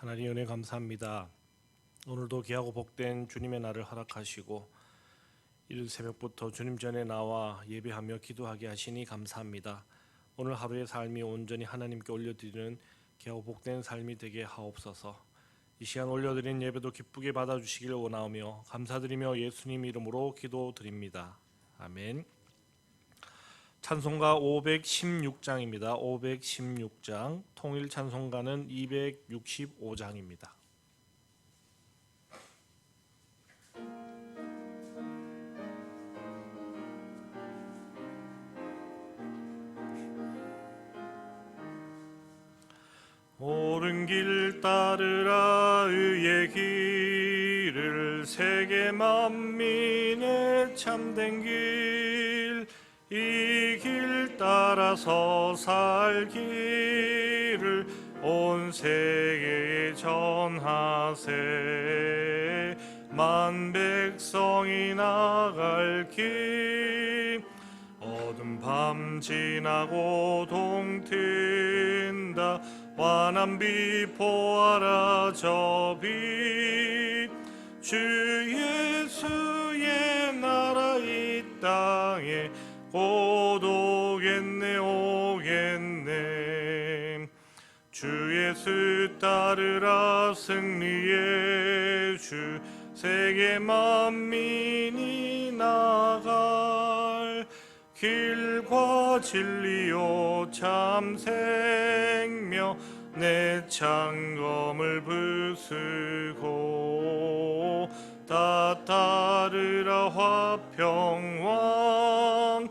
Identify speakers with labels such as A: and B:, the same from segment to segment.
A: 하나님 은혜 감사합니다. 오늘도 귀하고 복된 주님의 날을 허락하시고 이른 새벽부터 주님 전에 나와 예배하며 기도하게 하시니 감사합니다. 오늘 하루의 삶이 온전히 하나님께 올려드리는 귀하고 복된 삶이 되게 하옵소서. 이 시간 올려드린 예배도 기쁘게 받아주시길 원하오며 감사드리며 예수님 이름으로 기도드립니다. 아멘. 찬송가 516장입니다. 516장 통일 찬송가는 265장입니다. 옳은 길 따르라 의의 길을 세계 만민의 참된 길 이 길 따라서 살기를 온 세계에 전하세. 만 백성이 나갈 길 어둠 밤 지나고 동튼다. 환한 빛 보아라 저빛 주 예수의 나라 이 땅에 곧 오겠네 오겠네. 주 예수 따르라 승리의 주. 세계 만민이 나갈 길과 진리요 참 생명. 내 창검을 부수고 다 따르라 화평왕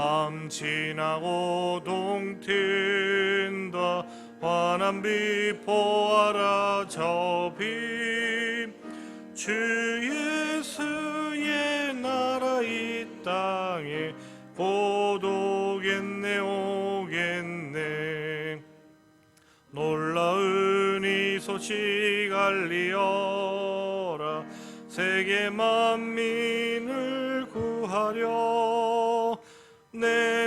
A: 밤 지나고 동튼다. 환한 빛 보아라 저빛 주 예수의 나라 이 땅에 곧 오겠네 오겠네. 놀라운 이 소식 알리어라. 세계 만민을 구하려 내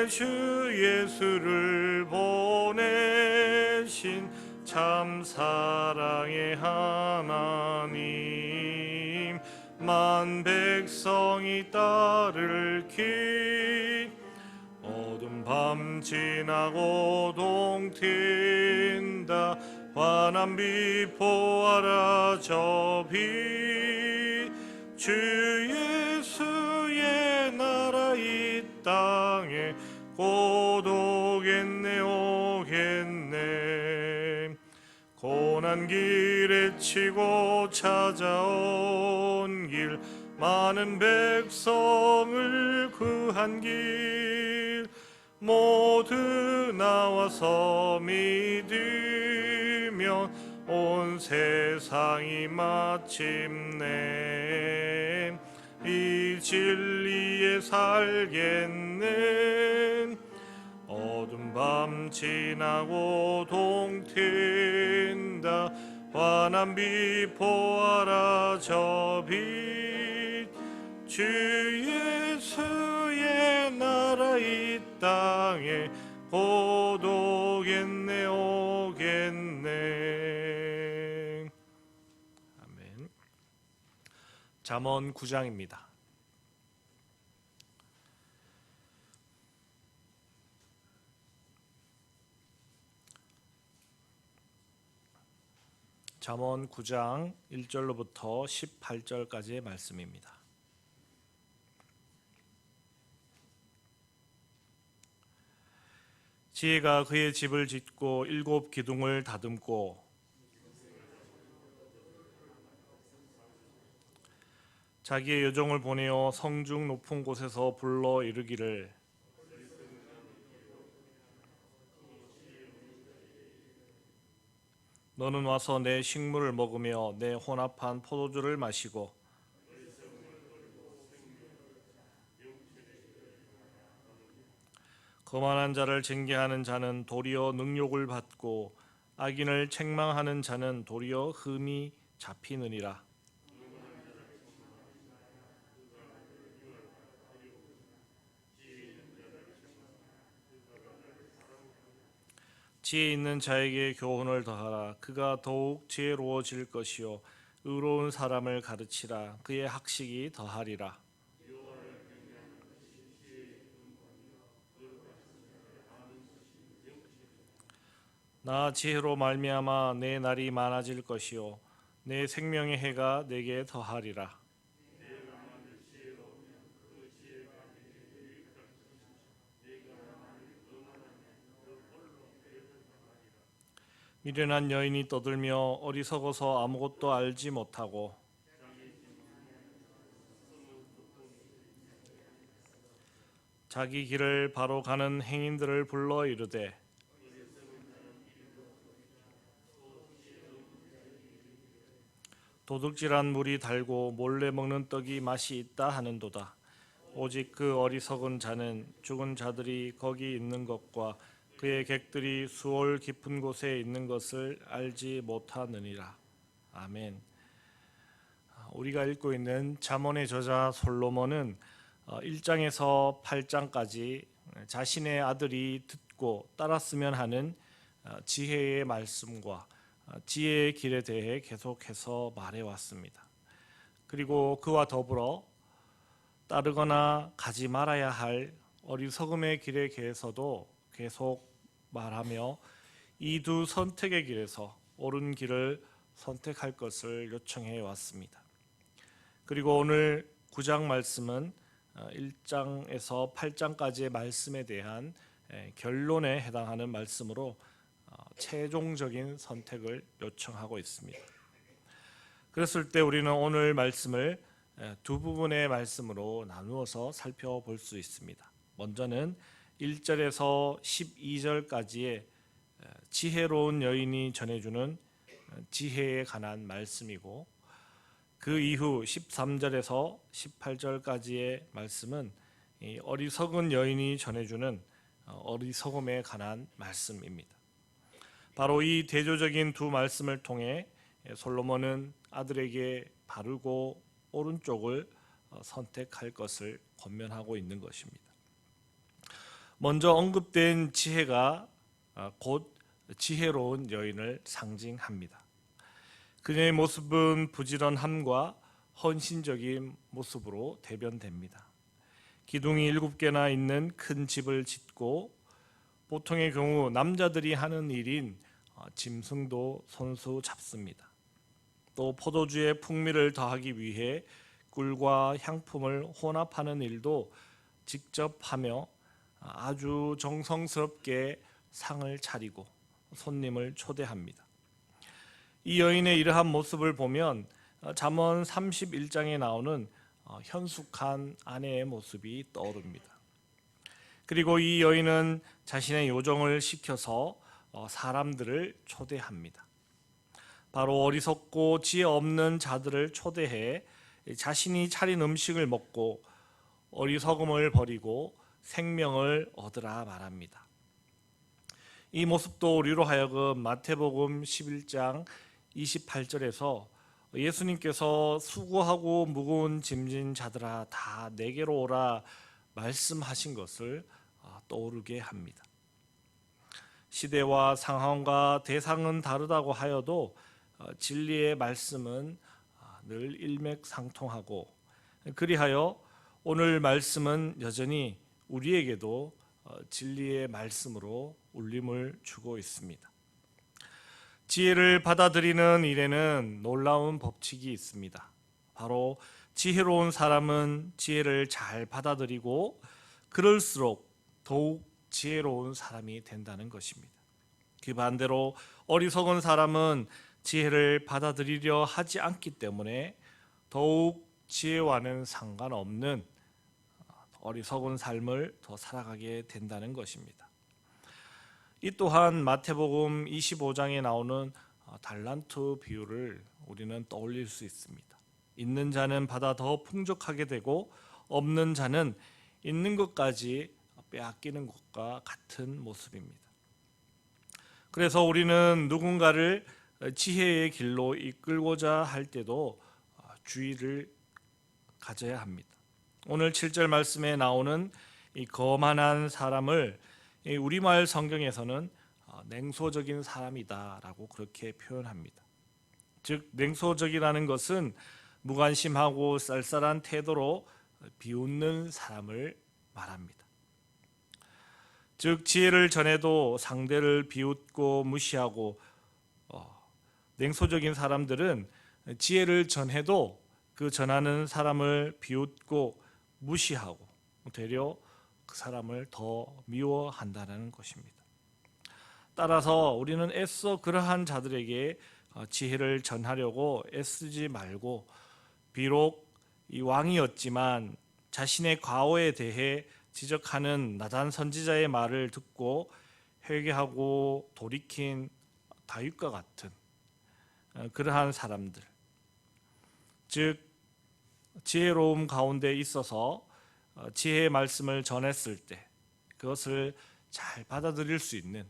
A: 주 예수를 보내신 참 사랑의 하나님 만 백성이 따를 길 어둠 밤 지나고 동튼다. 환한 빛 보아라 저빛 주 예수의 나라 이 땅에 곧 오겠네 오겠네. 고난 길에 치고 찾아온 길 많은 백성을 구한 길 모두 나와서 믿으면 온 세상이 마침내 이 진리에 살겠네 밤 지나고 동튼다. 환한 빛 보아라 저 빛. 주 예수의 나라 이 땅에 곧 오겠네 오겠네. 아멘. 잠언 9장입니다 잠언 9장 1절로부터 18절까지의 말씀입니다. 지혜가 그의 집을 짓고 일곱 기둥을 다듬고 자기의 여종을 보내어 성중 높은 곳에서 불러 이르기를 너는 와서 내 식물을 먹으며 내 혼합한 포도주를 마시고 거만한 자를 징계하는 자는 도리어 능욕을 받고 악인을 책망하는 자는 도리어 흠이 잡히느니라. 지혜 있는 자에게 교훈을 더하라. 그가 더욱 지혜로워질 것이요. 의로운 사람을 가르치라. 그의 학식이 더하리라. 나 지혜로 말미암아 내 날이 많아질 것이요. 내 생명의 해가 내게 더하리라 미련한 여인이 떠들며 어리석어서 아무것도 알지 못하고 자기 길을 바로 가는 행인들을 불러 이르되 도둑질한 물이 달고 몰래 먹는 떡이 맛이 있다 하는도다. 오직 그 어리석은 자는 죽은 자들이 거기 있는 것과 그의 객들이 수월 깊은 곳에 있는 것을 알지 못하느니라. 아멘. 우리가 읽고 있는 잠언의 저자 솔로몬은 1장에서 8장까지 자신의 아들이 듣고 따랐으면 하는 어, 지혜의 말씀과 어, 지혜의 길에 대해 계속해서 말해 왔습니다. 그리고 그와 더불어 따르거나 가지 말아야 할 어리석음의 길에 대해서도 계속 말하며 이 두 선택의 길에서 옳은 길을 선택할 것을 요청해 왔습니다. 그리고 오늘 9장 말씀은 1장에서 8장까지의 말씀에 대한 결론에 해당하는 말씀으로 어, 최종적인 선택을 요청하고 있습니다. 그랬을 때 우리는 오늘 말씀을 두 부분의 말씀으로 나누어서 살펴볼 수 있습니다. 먼저는 1절에서 12절까지의 지혜로운 여인이 전해주는 지혜에 관한 말씀이고 그 이후 13절에서 18절까지의 말씀은 어리석은 여인이 전해주는 어, 어리석음에 관한 말씀입니다. 바로 이 대조적인 두 말씀을 통해 솔로몬은 아들에게 바르고 오른쪽을 어, 선택할 것을 권면하고 있는 것입니다. 먼저 언급된 지혜가 어, 곧 지혜로운 여인을 상징합니다. 그녀의 모습은 부지런함과 헌신적인 모습으로 대변됩니다. 기둥이 일곱 개나 있는 큰 집을 짓고 보통의 경우 남자들이 하는 일인 어, 짐승도 손수 잡습니다. 또 포도주의 풍미를 더하기 위해 꿀과 향품을 혼합하는 일도 직접 하며 아주 정성스럽게 상을 차리고 손님을 초대합니다. 이 여인의 이러한 모습을 보면 어, 잠언 31장에 나오는 어, 현숙한 아내의 모습이 떠오릅니다. 그리고 이 여인은 자신의 요정을 시켜서 어, 사람들을 초대합니다. 바로 어리석고 지혜 없는 자들을 초대해 자신이 차린 음식을 먹고 어리석음을 버리고 생명을 얻으라 말합니다. 이 모습도 우리로 하여금 마태복음 11장 28절에서 예수님께서 수고하고 무거운 짐진 자들아 다 내게로 오라 말씀하신 것을 아, 떠오르게 합니다. 시대와 상황과 대상은 다르다고 하여도 어, 진리의 말씀은 아, 늘 일맥상통하고 그리하여 오늘 말씀은 여전히 우리에게도 어, 진리의 말씀으로 울림을 주고 있습니다. 지혜를 받아들이는 일에는 놀라운 법칙이 있습니다. 바로 지혜로운 사람은 지혜를 잘 받아들이고 그럴수록 더욱 지혜로운 사람이 된다는 것입니다. 그 반대로 어리석은 사람은 지혜를 받아들이려 하지 않기 때문에 더욱 지혜와는 상관없는 어리석은 삶을 더 살아가게 된다는 것입니다. 이 또한 마태복음 25장에 나오는 어, 달란트 비유를 우리는 떠올릴 수 있습니다. 있는 자는 받아 더 풍족하게 되고 없는 자는 있는 것까지 빼앗기는 것과 같은 모습입니다. 그래서 우리는 누군가를 지혜의 길로 이끌고자 할 때도 어, 주의를 가져야 합니다. 오늘 7절 말씀에 나오는 이 거만한 사람을 우리말 성경에서는 어, 냉소적인 사람이다라고 그렇게 표현합니다. 즉 냉소적이라는 것은 무관심하고 쌀쌀한 태도로 비웃는 사람을 말합니다. 즉 지혜를 전해도 상대를 비웃고 무시하고 어, 냉소적인 사람들은 지혜를 전해도 그 전하는 사람을 비웃고 무시하고 되려 그 사람을 더 미워한다는 것입니다. 따라서 우리는 애써 그러한 자들에게 어, 지혜를 전하려고 애쓰지 말고 비록 이 왕이었지만 자신의 과오에 대해 지적하는 나단 선지자의 말을 듣고 회개하고 돌이킨 다윗과 같은 어, 그러한 사람들 즉 지혜로움 가운데 있어서 어, 지혜의 말씀을 전했을 때 그것을 잘 받아들일 수 있는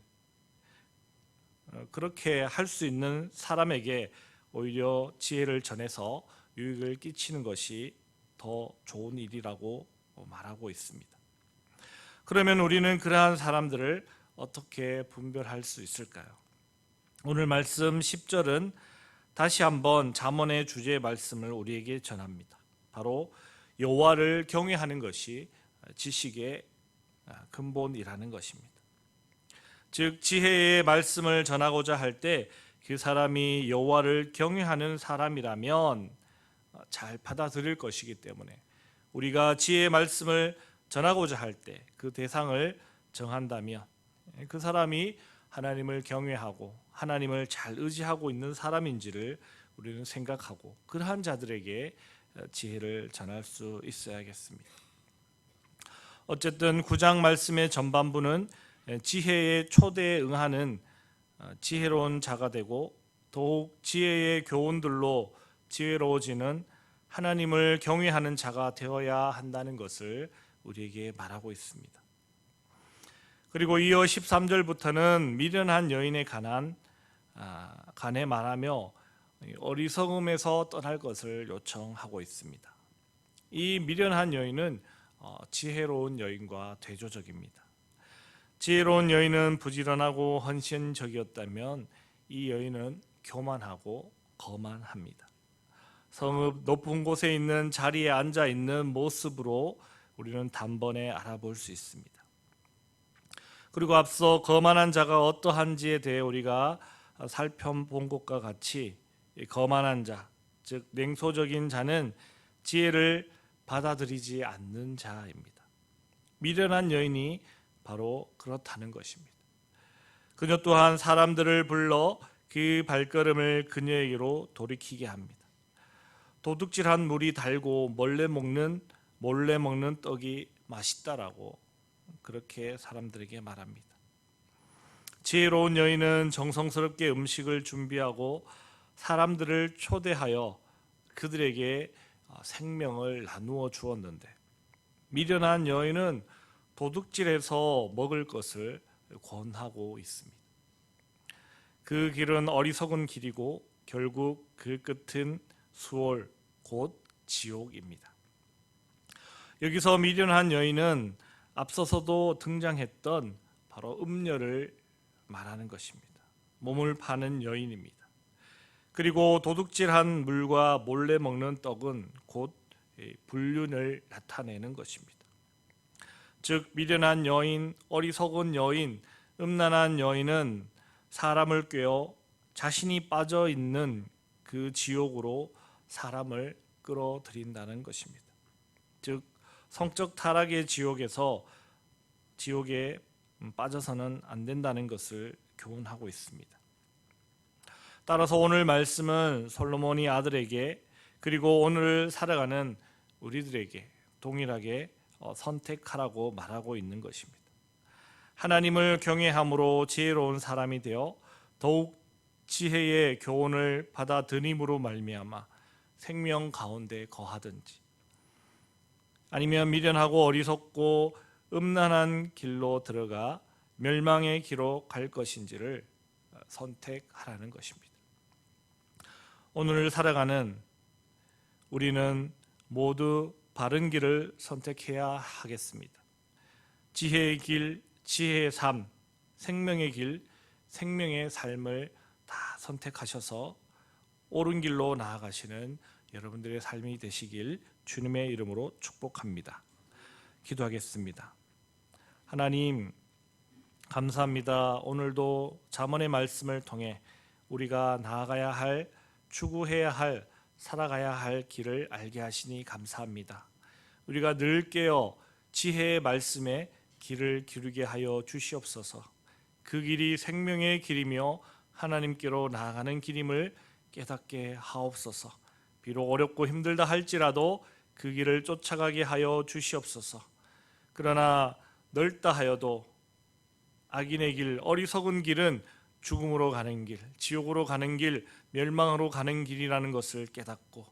A: 어, 그렇게 할 수 있는 사람에게 오히려 지혜를 전해서 유익을 끼치는 것이 더 좋은 일이라고 말하고 있습니다. 그러면 우리는 그러한 사람들을 어떻게 분별할 수 있을까요? 오늘 말씀 10절은 다시 한번 잠언의 주제의 말씀을 우리에게 전합니다. 바로 여호와를 경외하는 것이 지식의 근본이라는 것입니다. 즉 지혜의 말씀을 전하고자 할 때 그 사람이 여호와를 경외하는 사람이라면 잘 받아들일 것이기 때문에 우리가 지혜의 말씀을 전하고자 할 때 그 대상을 정한다면 그 사람이 하나님을 경외하고 하나님을 잘 의지하고 있는 사람인지를 우리는 생각하고 그러한 자들에게 지혜를 전할 수 있어야겠습니다. 어쨌든 구장 말씀의 전반부는 지혜의 초대에 응하는 지혜로운 자가 되고 더욱 지혜의 교훈들로 지혜로워지는 하나님을 경외하는 자가 되어야 한다는 것을 우리에게 말하고 있습니다. 그리고 이어 13절부터는 미련한 관한 아, 간에 말하며 어리석음에서 떠날 것을 요청하고 있습니다. 이 미련한 여인은 어, 지혜로운 여인과 대조적입니다. 지혜로운 여인은 부지런하고 헌신적이었다면 이 여인은 교만하고 거만합니다. 성읍 높은 곳에 있는 자리에 앉아 있는 모습으로 우리는 단번에 알아볼 수 있습니다. 그리고 앞서 거만한 자가 어떠한지에 대해 우리가 살펴본 것과 같이 거만한 자, 즉 냉소적인 자는 지혜를 받아들이지 않는 자입니다. 미련한 여인이 바로 그렇다는 것입니다. 그녀 또한 사람들을 불러 그 발걸음을 그녀에게로 돌이키게 합니다. 도둑질한 물이 달고 몰래 먹는 몰래 먹는 떡이 맛있다라고 그렇게 사람들에게 말합니다. 지혜로운 여인은 정성스럽게 음식을 준비하고 사람들을 초대하여 그들에게 어, 생명을 나누어 주었는데 미련한 여인은 도둑질해서 먹을 것을 권하고 있습니다. 그 길은 어리석은 길이고 결국 그 끝은 수월 곧 지옥입니다. 여기서 미련한 여인은 앞서서도 등장했던 바로 음녀를 말하는 것입니다. 몸을 파는 여인입니다. 그리고 도둑질한 물과 몰래 먹는 떡은 곧 불륜을 나타내는 것입니다. 즉 미련한 여인, 어리석은 여인, 음란한 여인은 사람을 꿰어 자신이 빠져 있는 그 지옥으로 사람을 끌어들인다는 것입니다. 즉 성적 타락의 지옥에서 지옥에 빠져서는 안 된다는 것을 교훈하고 있습니다. 따라서 오늘 말씀은 솔로몬이 아들에게 그리고 오늘 살아가는 우리들에게 동일하게 어, 선택하라고 말하고 있는 것입니다. 하나님을 경외함으로 지혜로운 사람이 되어 더욱 지혜의 교훈을 받아들임으로 말미암아 생명 가운데 거하든지 아니면 미련하고 어리석고 음란한 길로 들어가 멸망의 길로 갈 것인지를 선택하라는 것입니다. 오늘 살아가는 우리는 모두 바른 길을 선택해야 하겠습니다. 지혜의 길, 지혜의 삶, 생명의 길, 생명의 삶을 다 선택하셔서 옳은 길로 나아가시는 여러분들의 삶이 되시길 주님의 이름으로 축복합니다. 기도하겠습니다. 하나님 감사합니다. 오늘도 잠언의 말씀을 통해 우리가 나아가야 할 추구해야 할 살아가야 할 길을 알게 하시니 감사합니다. 우리가 늘 깨어 지혜의 말씀에 길을 기르게 하여 주시옵소서. 그 길이 생명의 길이며 하나님께로 나아가는 길임을 깨닫게 하옵소서. 비록 어렵고 힘들다 할지라도 그 길을 쫓아가게 하여 주시옵소서. 그러나 넓다 하여도 악인의 길, 어리석은 길은 죽음으로 가는 길, 지옥으로 가는 길, 멸망으로 가는 길이라는 것을 깨닫고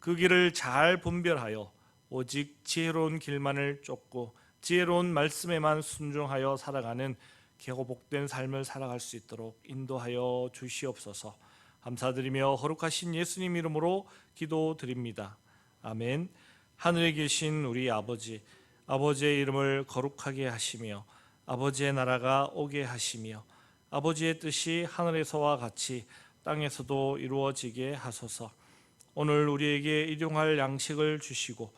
A: 그 길을 잘 분별하여 오직 지혜로운 길만을 쫓고 지혜로운 말씀에만 순종하여 살아가는 개고복된 삶을 살아갈 수 있도록 인도하여 주시옵소서. 감사드리며 거룩하신 예수님 이름으로 기도드립니다. 아멘. 하늘에 계신 우리 아버지, 아버지의 이름을 거룩하게 하시며 아버지의 나라가 오게 하시며 아버지의 뜻이 하늘에서와 같이 땅에서도 이루어지게 하소서. 오늘 우리에게 일용할 양식을 주시고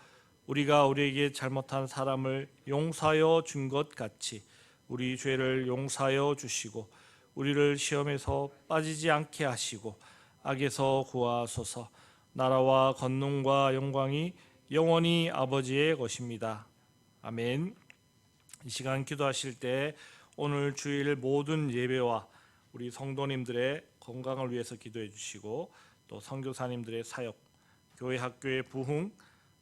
A: 우리가 우리에게 잘못한 사람을 용서하여 준 것 같이 우리 죄를 용서하여 주시고 우리를 시험에서 빠지지 않게 하시고 악에서 구하소서. 나라와 권능과 영광이 영원히 아버지의 것입니다. 아멘. 이 시간 기도하실 때 오늘 주일 모든 예배와 우리 성도님들의 건강을 위해서 기도해 주시고 또 선교사님들의 사역, 교회 학교의 부흥,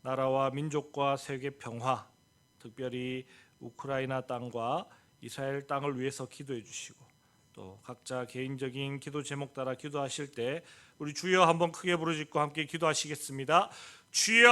A: 나라와 민족과 세계 평화, 특별히 우크라이나 땅과 이스라엘 땅을 위해서 기도해 주시고 또 각자 개인적인 기도 제목 따라 기도하실 때 우리 주여 한번 크게 부르짖고 함께 기도하시겠습니다. 주여